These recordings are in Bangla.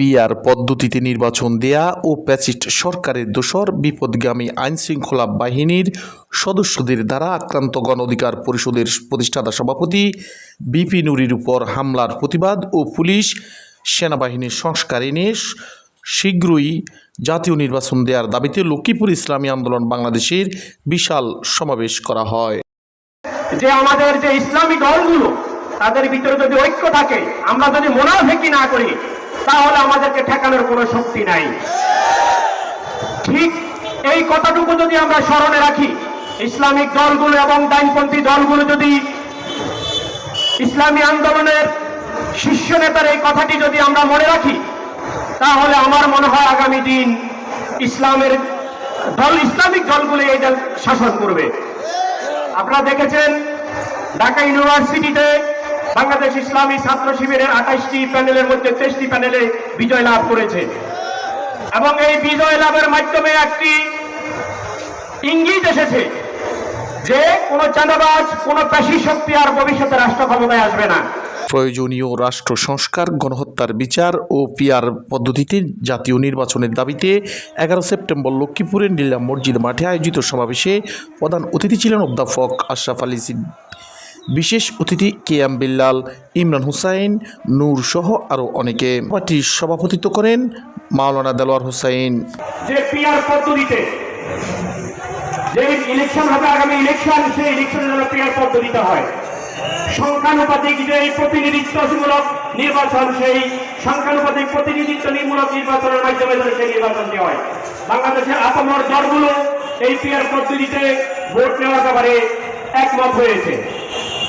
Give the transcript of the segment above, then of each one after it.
পিআর পদ্ধতিতে নির্বাচন দেয়া ও প্যাচিস্ট সরকারের দোসর বিপদগামী আইনশৃঙ্খলা বাহিনীর সদস্যদের দ্বারা আক্রান্ত গণ অধিকার পরিষদের প্রতিষ্ঠাতা সভাপতি বিপি নুরির উপর হামলার প্রতিবাদ ও পুলিশ সেনাবাহিনীর সংস্কার এনে শীঘ্রই জাতীয় নির্বাচন দেওয়ার দাবিতে লক্ষ্মীপুর ইসলামী আন্দোলন বাংলাদেশের বিশাল সমাবেশ করা হয়। যে আমাদের যে ইসলামী দলগুলো, তাদের ভিতরে যদি ঐক্য থাকে, আমরা যদি মোনাফেকি না করি তাহলে আমাদেরকে ঠেকানোর কোনো শক্তি নাই। ঠিক এই কথাটুকু যদি আমরা স্মরণে রাখি, ইসলামিক দলগুলো এবং ডাইনপন্থী দলগুলো যদি ইসলামী আন্দোলনের শীর্ষ নেতার এই কথাটি যদি আমরা মনে রাখি, তাহলে আমার মনে হয় আগামী দিন ইসলামের দল, ইসলামিক দলগুলো এই দল শাসন করবে। আপনারা দেখেছেন ঢাকা ইউনিভার্সিটিতে বাংলাদেশ ইসলামী ছাত্র শিবিরের আঠাশটি প্যানেলের মধ্যে তেইশটি প্যানেলে বিজয় লাভ করেছে। এবং এই বিজয় লাভের মাধ্যমে একটি ইঙ্গিত এসেছে যে কোনো চাঁদাবাজ, কোনো পেশি শক্তি আর ভবিষ্যতে রাষ্ট্র ক্ষমতায় আসবে না। প্রয়োজনীয় রাষ্ট্র সংস্কার, গণহত্যার বিচার ও পিআর পদ্ধতিতে জাতীয় নির্বাচনের দাবিতে এগারো সেপ্টেম্বর লক্ষ্মীপুরের নীলা মসজিদ মাঠে আয়োজিত সমাবেশে প্রধান অতিথি ছিলেন অধ্যাপক আশরাফ আলী বিশেষ অতিথি কে এম বিল্লাল, ইমরান হুসাইন, নূর সহ আরও অনেকে। পার্টির সভাপতিত্ব করেন মাওলানা দেলোয়ার হুসাইন। যে পদ্ধতিতে যে ইলেকশন হবে, আগামী ইলেকশন সেই ইলেকশনের জন্য পিআর পদ্ধতিতে হয়। সংখ্যানুপাতিক যে প্রতিনিধিত্বমূলক নির্বাচন, সেই সংখ্যানুপাতিক প্রতিনিধিত্বমূলক নির্বাচনের মাধ্যমে যেন সেই নির্বাচনটি হয়। বাংলাদেশের আপমর দলগুলো এই পিআর পদ্ধতিতে ভোট নেওয়ার ব্যাপারে একমত হয়েছে।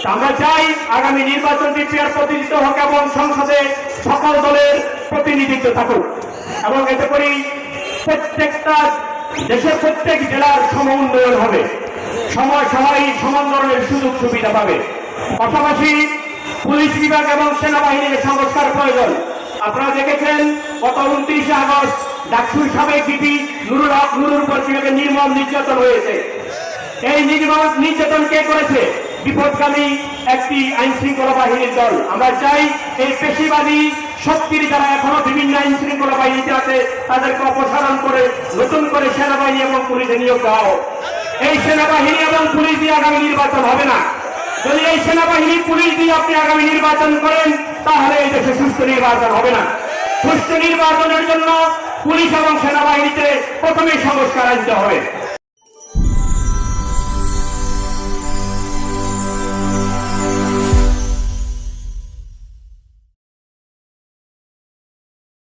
আমরা চাই আগামী নির্বাচনটি পিআর প্রতিনিধিত্ব হোক এবং সংসদে সকল দলের প্রতিনিধিত্ব থাকুক। এবং এতে করেই প্রত্যেকটা দেশের প্রত্যেক জেলার সম উন্নয়ন হবে। সময় সবাই সমান ধরনের সুযোগ সুবিধা পাবে। পাশাপাশি পুলিশ বিভাগ এবং সেনাবাহিনীর সংস্কার প্রয়োজন। আপনারা দেখেছেন, গত উনত্রিশে আগস্ট ডাকসুর সাবেক ডিপি নুরুল নুরুর উপর নির্মম নির্যাতন হয়েছে। এই নির্মম নির্যাতন কে করেছে? বিপদগামী একটি আইন শৃঙ্খলা বাহিনীর দল। আমরা চাই এই পেশিবাদী শক্তির যারা এখনও বিভিন্ন আইন শৃঙ্খলা বাহিনীতে আছে, তাদেরকে অপসারণ করে, নতুন করে সেনাবাহিনী এবং পুলিশে নিয়োগ দেওয়া হোক। এই সেনাবাহিনী এবং পুলিশ দিয়ে আগামী নির্বাচন হবে না। যদি এই সেনাবাহিনী, পুলিশ দিয়ে আপনি আগামী নির্বাচন করেন, তাহলে এই দেশে সুষ্ঠু নির্বাচন হবে না। সুষ্ঠু নির্বাচনের জন্য পুলিশ এবং সেনাবাহিনীতে প্রথমে সংস্কার আনতে হবে।